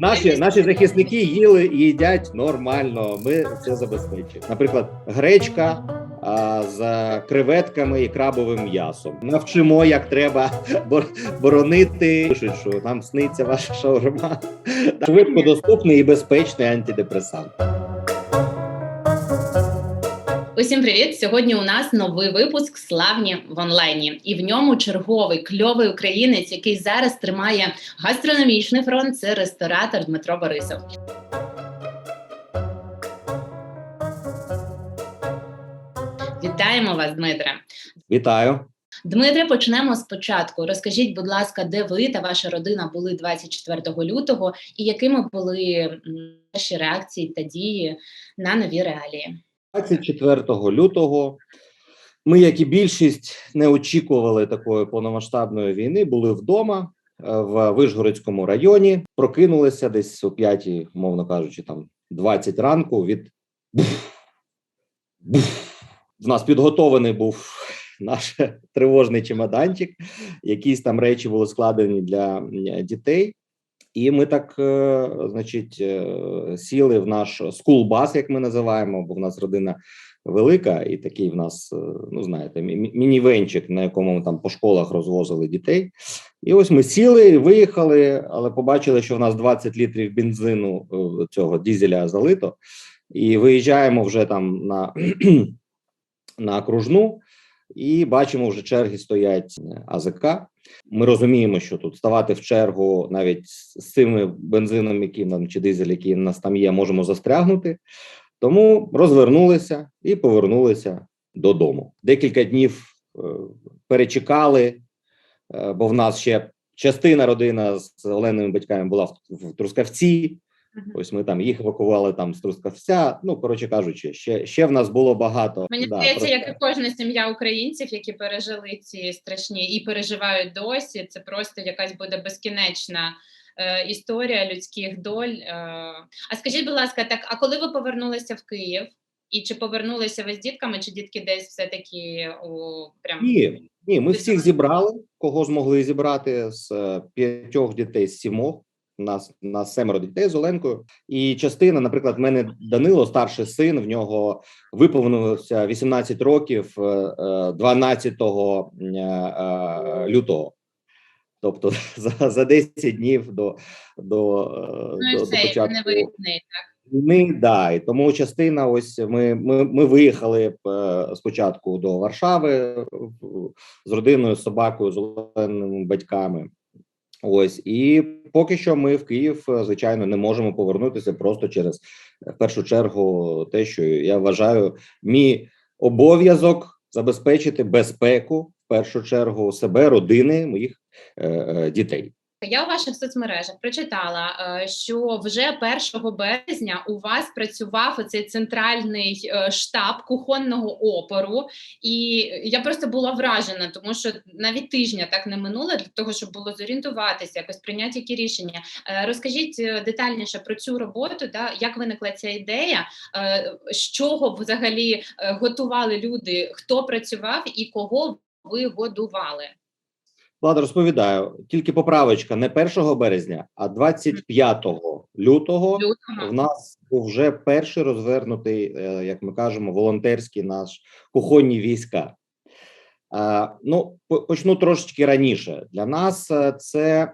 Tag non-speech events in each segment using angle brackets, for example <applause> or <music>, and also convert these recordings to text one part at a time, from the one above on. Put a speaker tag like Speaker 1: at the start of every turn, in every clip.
Speaker 1: Наші, наші захисники їли і їдять нормально. Ми це забезпечуємо. Наприклад, гречка а, з креветками і крабовим м'ясом. Навчимо, як треба <laughs> бор- боронити. Пишуть, що нам сниться ваша шаурма. Швидко доступний і безпечний антидепресант.
Speaker 2: Усім привіт! Сьогодні у нас новий випуск Славні в онлайні, і в ньому черговий кльовий українець, який зараз тримає гастрономічний фронт. Це ресторатор Дмитро Борисов. Вітаємо вас, Дмитре.
Speaker 1: Вітаю.
Speaker 2: Дмитре, почнемо спочатку. Розкажіть, будь ласка, де ви та ваша родина були 24 лютого, і якими були ваші реакції та дії на нові реалії?
Speaker 1: 24 лютого. Ми, як і більшість, не очікували такої повномасштабної війни. Були вдома е, в Вишгородському районі. Прокинулися десь о 5, мовно кажучи, там 20 ранку. Від в нас підготований був наш тривожний чемоданчик. Якісь там речі були складені для дітей. І ми так, е, значить, е, сіли в наш скулбас, як ми називаємо, бо в нас родина велика, і такий в нас, е, ну знаєте, мі- мі- мінівенчик, на якому ми там по школах розвозили дітей. І ось ми сіли, виїхали, але побачили, що в нас 20 літрів бензину цього дізеля залито, і виїжджаємо вже там на, <clears throat> на окружну, і бачимо, вже черги стоять АЗК. Ми розуміємо, що тут ставати в чергу навіть з цими бензином, які нам чи дизель, які в нас там є, можемо застрягнути. Тому розвернулися і повернулися додому. Декілька днів е, перечекали, е, бо в нас ще частина родина з Оленими батьками була в Трускавці. Ось ми там їх евакували там з Трускавця. Ну коротше кажучи, ще, ще в нас було багато.
Speaker 2: Мені
Speaker 1: да,
Speaker 2: здається,
Speaker 1: просто-
Speaker 2: як і кожна сім'я українців, які пережили ці страшні і переживають досі. Це просто якась буде безкінечна е, історія людських доль. Е. А скажіть, будь ласка, так а коли ви повернулися в Київ? І чи повернулися ви з дітками, чи дітки десь все таки у прям
Speaker 1: Ні, ні, ми всіх зібрали, кого змогли зібрати з е, п'ятьох дітей з сімох. Нас, нас семеро дітей з Оленкою. І частина, наприклад, в мене Данило, старший син, в нього виповнилося 18 років е, е, 12 е, е, лютого. Тобто <laughs> за, за 10 днів до, до,
Speaker 2: ну
Speaker 1: до, до початку
Speaker 2: не виїзний, так?
Speaker 1: ми да, і тому частина. Ось ми, ми, ми виїхали спочатку до Варшави з родиною, з собакою, з оленими батьками. Ось і поки що ми в Київ, е, звичайно, не можемо повернутися просто через е, в першу чергу те, що я вважаю, мій обов'язок забезпечити безпеку в першу чергу себе, родини, моїх е, е, дітей.
Speaker 2: Я у ваших соцмережах прочитала, е, що вже 1 березня у вас працював оцей центральний е, штаб кухонного опору, і я просто була вражена, тому що навіть тижня так не минуло для того, щоб було зорієнтуватися, якось прийняти які рішення. Е, Розкажіть детальніше про цю роботу, да, як виникла ця ідея, з чого взагалі готували люди, хто працював і кого ви годували.
Speaker 1: Влада, розповідаю, тільки поправочка не 1 березня, а 25 лютого
Speaker 2: Лютого.
Speaker 1: в нас був вже перший розвернутий, е, як ми кажемо, волонтерський наш кухонні війська. Е, Ну, по- почну трошечки раніше. Для нас е, це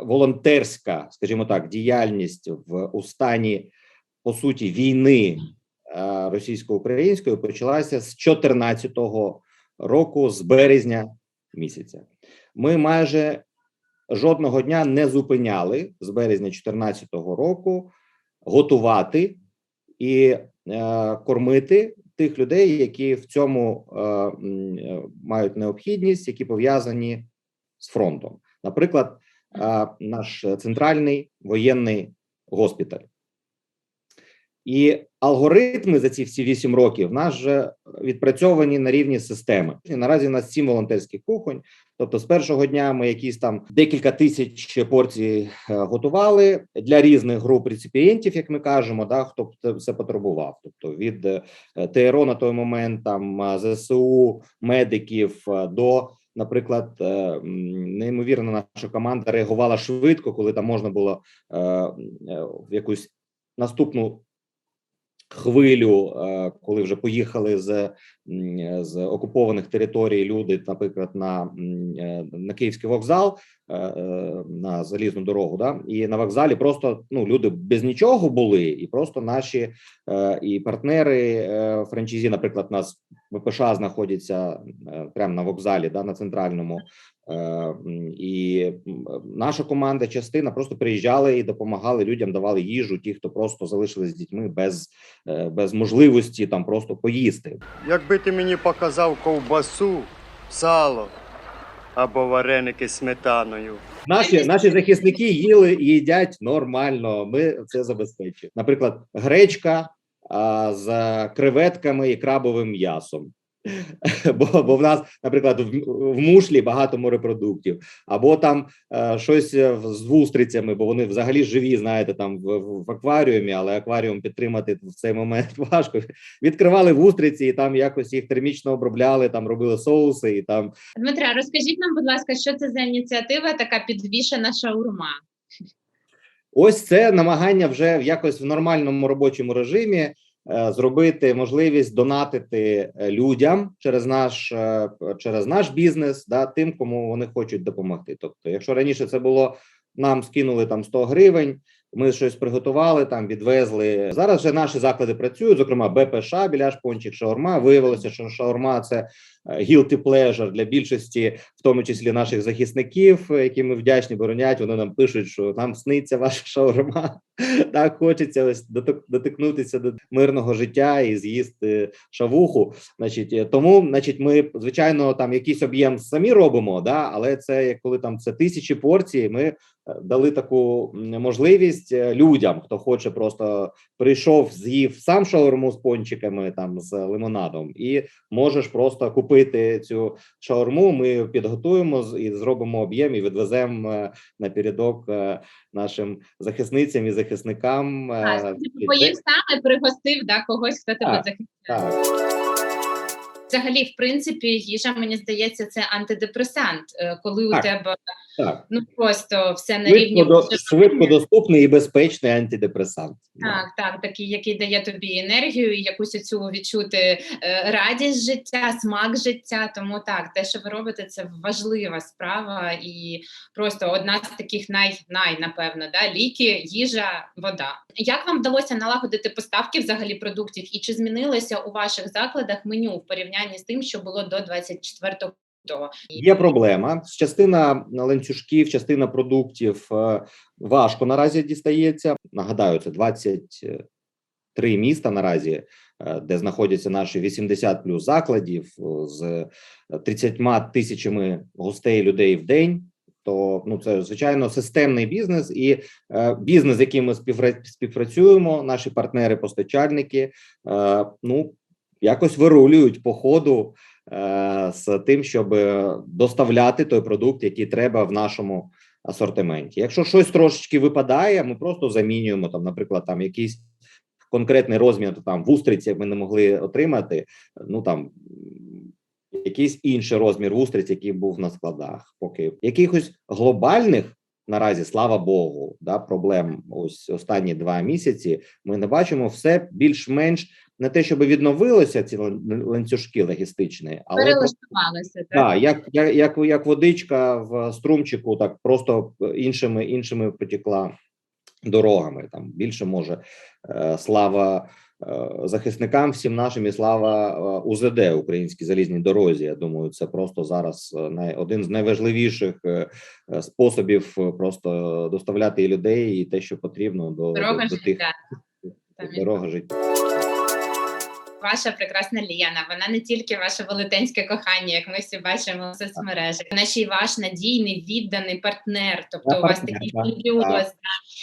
Speaker 1: волонтерська, скажімо так, діяльність в у стані по суті війни російсько-української почалася з 14-го року, з березня місяця. Ми майже жодного дня не зупиняли з березня 2014 року готувати і е, кормити тих людей, які в цьому е, е, мають необхідність, які пов'язані з фронтом. Наприклад, е, наш центральний воєнний госпіталь. І алгоритми за ці всі вісім років в нас вже відпрацьовані на рівні системи. Наразі у нас сім волонтерських кухонь. Тобто, з першого дня ми якісь там декілька тисяч порцій е, готували для різних груп реципієнтів, як ми кажемо, да, хто це все потребував. Тобто від е, ТРО на той момент, там е, ЗСУ, медиків до наприклад, неймовірно, наша команда реагувала швидко, коли там можна було в якусь наступну хвилю, е, коли вже поїхали з, з окупованих територій люди, наприклад, на, е, на Київський вокзал, е, е, на залізну дорогу, да, і на вокзалі просто ну люди без нічого були, і просто наші е, і партнери е, франчайзі, наприклад, у нас ВПШ знаходиться е, прямо на вокзалі, да, на центральному. Е, І наша команда, частина просто приїжджали і допомагали людям, давали їжу, ті, хто просто залишились з дітьми без, е, без можливості там просто поїсти.
Speaker 3: Якби ти мені показав ковбасу, сало або вареники сметаною.
Speaker 1: Наші наші захисники їли і їдять нормально. Ми це забезпечуємо. Наприклад, гречка а, з креветками і крабовим м'ясом. <laughs> Бо, бо в нас, наприклад, в, в мушлі багато морепродуктів, або там е, щось е, з вустрицями, бо вони взагалі живі, знаєте, там в, в, акваріумі, але акваріум підтримати в цей момент <laughs> важко. Відкривали вустриці і там якось їх термічно обробляли, там робили соуси, і там
Speaker 2: Дмитре, розкажіть нам, будь ласка, що це за ініціатива, така підвішена шаурма?
Speaker 1: Ось це намагання вже в якось в нормальному робочому режимі зробити можливість донатити е, людям через наш е, через наш бізнес, да, тим, кому вони хочуть допомогти. Тобто, якщо раніше це було нам скинули там 100 гривень. Ми щось приготували там, відвезли. Зараз вже наші заклади працюють. Зокрема, БПШ, біляш, пончик, шаурма. Виявилося, що шаурма це е, guilty pleasure для більшості, в тому числі наших захисників, е, які ми вдячні боронять. Вони нам пишуть, що нам сниться ваша шаурма. <laughs> Так хочеться ось дотик- дотикнутися до мирного життя і з'їсти шавуху. Значить, е, тому, значить, ми звичайно там якийсь об'єм самі робимо, да, але це коли там це тисячі порцій. Ми е, дали таку можливість е, людям, хто хоче просто прийшов, з'їв сам шаурму з пончиками, там з лимонадом, і можеш просто купити цю шаурму. Ми підготуємо і зробимо об'єм і відвеземо е, напередок е, нашим захисницям і захисникам. е,
Speaker 2: А, ти поїв сам і пригостив да, когось, хто тебе захистив.
Speaker 1: так.
Speaker 2: Взагалі, в принципі, їжа, мені здається, це антидепресант, коли коли у тебе
Speaker 1: Так,
Speaker 2: ну просто все на рівні
Speaker 1: швидко, до,
Speaker 2: виживання.
Speaker 1: швидко доступний і безпечний антидепресант.
Speaker 2: Так, так, такий, який дає тобі енергію і якусь цю відчути е, радість життя, смак життя. Тому так, те, що ви робите, це важлива справа, і просто одна з таких най, най напевно, да, ліки, їжа, вода. Як вам вдалося налагодити поставки взагалі продуктів, і чи змінилося у ваших закладах меню в порівнянні з тим, що було до 24 лютого?
Speaker 1: Є проблема. Частина ланцюжків, частина продуктів е, важко наразі дістається. Нагадаю, це 23 міста наразі, е, де знаходяться наші 80 плюс закладів е, з 30 тисячами гостей людей в день. То ну це звичайно системний бізнес, і е, бізнес, з яким ми співпра- співпрацюємо, наші партнери-постачальники, е, ну якось вирулюють по ходу з тим, щоб е, доставляти той продукт, який треба в нашому асортименті. Якщо щось трошечки випадає, ми просто замінюємо там, наприклад, там якийсь конкретний розмір там вустриці ми не могли отримати. Ну там якийсь інший розмір вустриць, який був на складах. Поки якихось глобальних. Наразі, слава Богу, да, проблем ось останні два місяці ми не бачимо все більш-менш не те, щоб відновилося ці лан- ланцюжки логістичні, але
Speaker 2: Перелаштувалися, так?
Speaker 1: так, як, як, як, як водичка в струмчику, так просто іншими іншими потекла дорогами. Там більше може е, слава е, захисникам, всім нашим і слава е, УЗД Українській залізній дорозі. Я думаю, це просто зараз е, один з найважливіших е, е, способів е, просто доставляти і людей, і те, що потрібно до,
Speaker 2: Дорога
Speaker 1: до, до тих дорога життя.
Speaker 2: Ваша прекрасна Ліяна, вона не тільки ваше велетенське кохання, як ми всі бачимо в соцмережах, вона ще й ваш надійний відданий партнер. Тобто
Speaker 1: Я
Speaker 2: у вас
Speaker 1: партнер,
Speaker 2: такий симбіоз.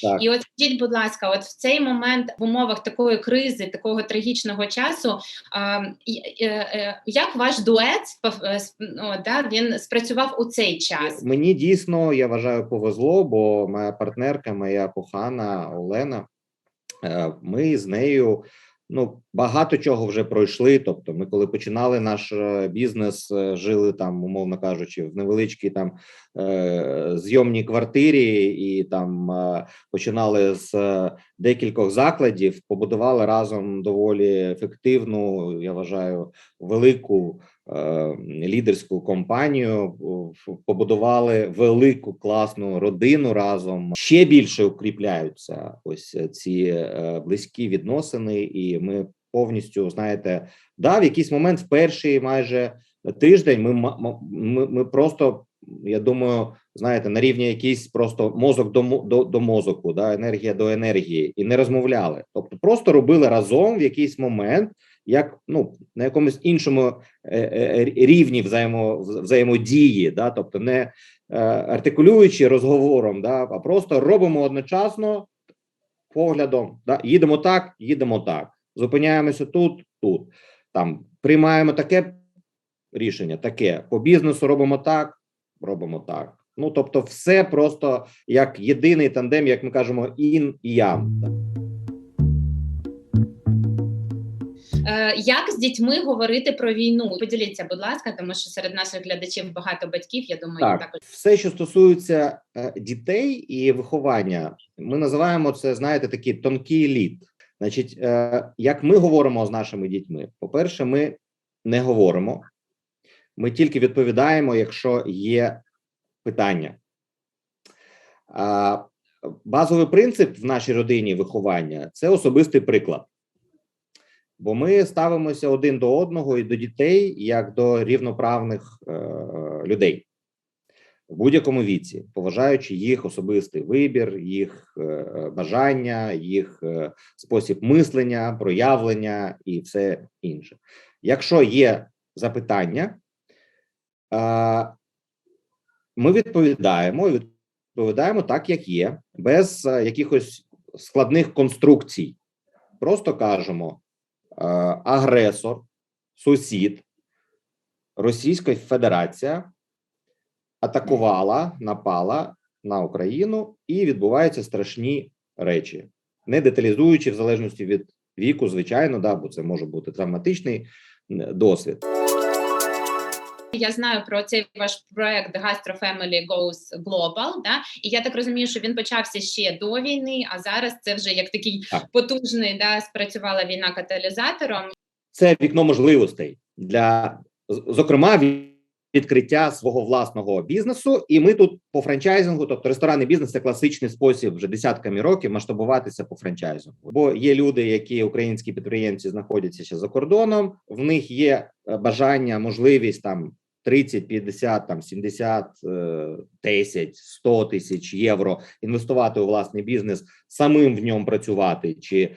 Speaker 1: так,
Speaker 2: І от скажіть, будь ласка, от в цей момент в умовах такої кризи, такого трагічного часу, е, е, як ваш дует е, ну, да, він спрацював у цей час?
Speaker 1: Мені дійсно я вважаю повезло, бо моя партнерка, моя кохана Олена. Ми з нею ну багато чого вже пройшли. Тобто, ми коли починали наш е, бізнес, е, жили там, умовно кажучи, в невеличкій там е, зйомній квартирі, і там починали з декількох закладів, побудували разом доволі ефективну, я вважаю, велику е, лідерську компанію. Побудували велику класну родину разом. Ще більше укріпляються ось ці е, близькі відносини, і ми повністю знаєте, да, в якийсь момент, в перший майже тиждень, ми, ми, ми просто. Я думаю, знаєте, на рівні якийсь просто мозок до, до, до мозоку, да, енергія до енергії, і не розмовляли. Тобто, просто робили разом в якийсь момент, як ну на якомусь іншому е, е, рівні взаємо, взаємодії, да, тобто не е, артикулюючи розговором, да, а просто робимо одночасно поглядом. Да, їдемо так, їдемо так, зупиняємося тут, тут. Там приймаємо таке рішення, таке по бізнесу робимо так, робимо так. Ну тобто, все просто як єдиний тандем, як ми кажемо, ін і ян.
Speaker 2: Е, Як з дітьми говорити про війну? Поділіться, будь ласка, тому що серед наших глядачів багато батьків. Я думаю,
Speaker 1: Так,
Speaker 2: також
Speaker 1: все, що стосується е, дітей і виховання, ми називаємо це, знаєте, такий тонкий лід. Значить, е, як ми говоримо з нашими дітьми, по-перше, ми не говоримо, ми тільки відповідаємо, якщо є питання. Базовий принцип в нашій родині виховання це особистий приклад. Бо ми ставимося один до одного і до дітей як до рівноправних е, людей в будь-якому віці, поважаючи їх особистий вибір, їх е, бажання, їх е, спосіб мислення, проявлення і все інше. Якщо є запитання, е, ми відповідаємо і відповідаємо так, як є, без е, якихось складних конструкцій. Просто кажемо: е, агресор, сусід, Російська Федерація атакувала, напала на Україну, і відбуваються страшні речі, не деталізуючи в залежності від віку, звичайно, да, бо це може бути травматичний досвід.
Speaker 2: Я знаю про цей ваш проект Gastro Family Goes Global, Да? І я так розумію, що він почався ще до війни, а зараз це вже як такий
Speaker 1: Так.
Speaker 2: потужний, да, спрацювала війна каталізатором.
Speaker 1: Це вікно можливостей для зокрема від- відкриття свого власного бізнесу. І ми тут по франчайзингу, тобто ресторанний бізнес, це класичний спосіб вже десятками років масштабуватися по франчайзингу. Бо є люди, які українські підприємці знаходяться ще за кордоном. В них є е, бажання, можливість там 30, 50, там 70, е, 10, 100 тисяч євро інвестувати у власний бізнес, самим в ньому працювати. Чи, е,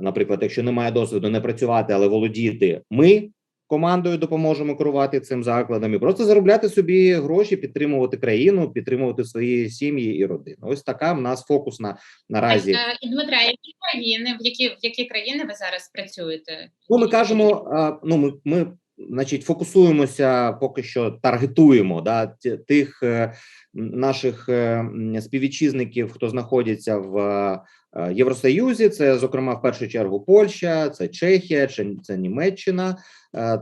Speaker 1: наприклад, якщо немає досвіду, не працювати, але володіти, ми командою допоможемо керувати цим закладом і просто заробляти собі гроші, підтримувати країну, підтримувати свої сім'ї і родини. Ось така в нас фокусна наразі.
Speaker 2: Е, І Дмитра, які країни, в які в які країни ви зараз працюєте?
Speaker 1: Ну, ми кажемо, ну ми, ми значить, фокусуємося поки що таргетуємо да, тих е, наших е, співвітчизників, хто знаходиться в е, Євросоюзі. Це, зокрема, в першу чергу Польща, це Чехія, це, Німеччина,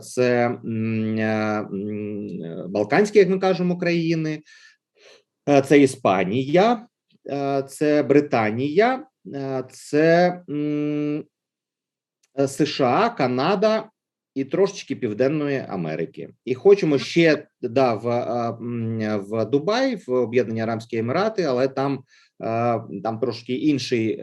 Speaker 1: це Балканські, як ми кажемо, країни, це Іспанія, це Британія, це. США, Канада і трошечки Південної Америки. І хочемо ще да, в, е, в Дубай, в Об'єднані Арабські Емірати, але там, е, там трошки інший.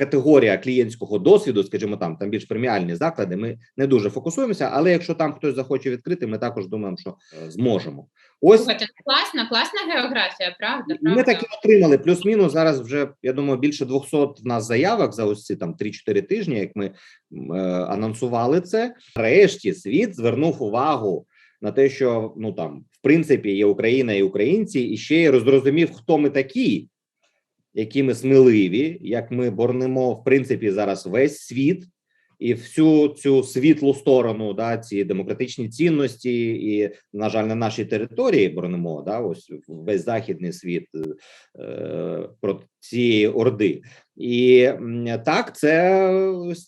Speaker 1: Категорія клієнтського досвіду, скажімо, там там більш преміальні заклади. Ми не дуже фокусуємося, але якщо там хтось захоче відкрити, ми також думаємо, що е, зможемо. Ось
Speaker 2: Слухайте, класна, класна географія, правда?
Speaker 1: ми так і отримали плюс-мінус. Зараз вже я думаю, більше 200 в нас заявок за ось ці там 3-4 тижні, як ми е, анонсували це. Нарешті світ звернув увагу на те, що ну там в принципі є Україна і українці, і ще й розрозумів, хто ми такі, які ми сміливі, як ми борнемо в принципі зараз весь світ. і всю цю світлу сторону, да, ці демократичні цінності, і на жаль, на нашій території боронимо да, ось весь західний світ е, проти цієї орди. І так, це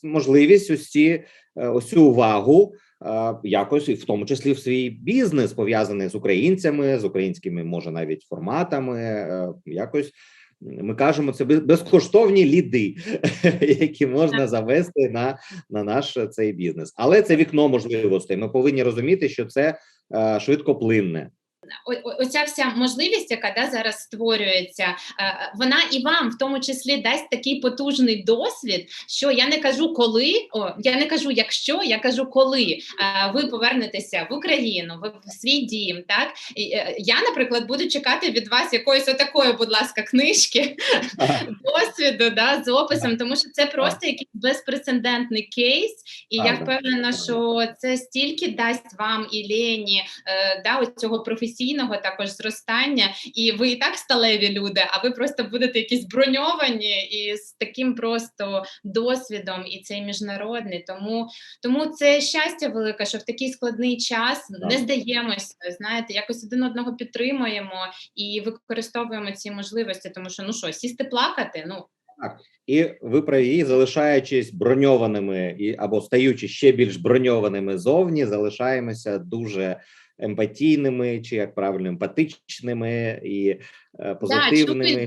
Speaker 1: можливість ось ці е, ось цю увагу. е, Якось і в тому числі в свій бізнес пов'язаний з українцями, з українськими, може навіть форматами. е, Якось ми кажемо, це безкоштовні ліди, <laughs> які можна завести на, на наш цей бізнес. Але це вікно можливостей. Ми повинні розуміти, що це е, швидкоплинне.
Speaker 2: Оця вся можливість, яка да, зараз створюється, е, вона і вам в тому числі дасть такий потужний досвід, що я не кажу коли, о, я не кажу якщо, я кажу коли е, ви повернетеся в Україну, в, в свій дім. Так е, я, наприклад, буду чекати від вас якоїсь отакої, будь ласка, книжки <laughs> досвіду, да, з описом, тому що це просто якийсь безпрецедентний кейс, і я впевнена, що це стільки дасть вам і Лені е, да, цього професійного також зростання, і ви і так сталеві люди, а ви просто будете якісь броньовані і з таким просто досвідом, і цей міжнародний. Тому, тому це щастя велике, що в такий складний час не здаємося, знаєте, якось один одного підтримуємо і використовуємо ці можливості, тому що ну що, сісти плакати, ну.
Speaker 1: Так, І ви праві, залишаючись броньованими і або стаючи ще більш броньованими зовні, залишаємося дуже емпатійними, чи як правильно, емпатичними і е, позитивними,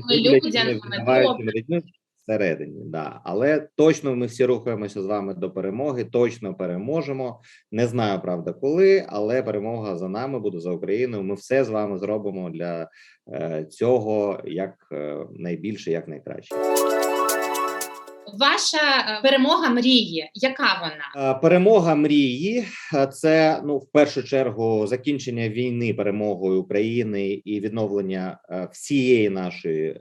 Speaker 1: людьми всередині. Да. Але точно ми всі рухаємося з вами до перемоги, точно переможемо. Не знаю, правда, коли, але перемога за нами буде за Україною. Ми все з вами зробимо для е, цього як е, найбільше, як найкраще.
Speaker 2: Ваша е, перемога мрії, яка вона?
Speaker 1: Е, Перемога мрії е, це ну в першу чергу закінчення війни перемогою України і відновлення всієї нашої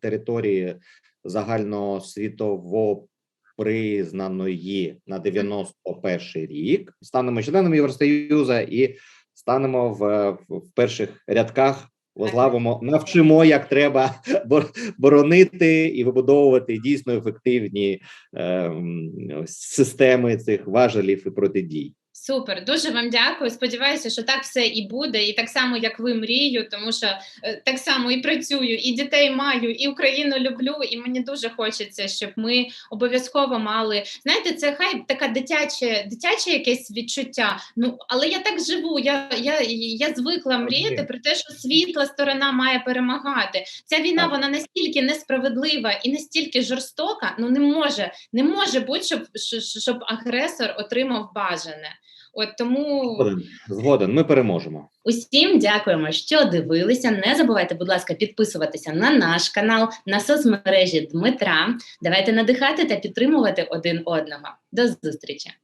Speaker 1: території загальносвітово признаної на 91 рік. Станемо членом Євросоюзу і станемо в, в перших рядках. Возглавимо, навчимо, як треба <laughs> бор- боронити і вибудовувати дійсно ефективні е, системи цих важелів і протидій.
Speaker 2: Супер, дуже вам дякую. Сподіваюся, що так все і буде, і так само, як ви мрію, тому що е, так само і працюю, і дітей маю, і Україну люблю. І мені дуже хочеться, щоб ми обов'язково мали. Знаєте, це хай така дитяче, дитяче якесь відчуття. Ну але я так живу. Я, я, я звикла мріяти про те, що світла сторона має перемагати. Ця війна вона настільки несправедлива і настільки жорстока. Ну не може, не може бути, щоб, щоб, щоб агресор отримав бажане. От тому
Speaker 1: Згоден, згоден. Ми переможемо.
Speaker 2: усім дякуємо, що дивилися. Не забувайте, будь ласка, підписуватися на наш канал, на соцмережі Дмитра. Давайте надихати та підтримувати один одного. До зустрічі!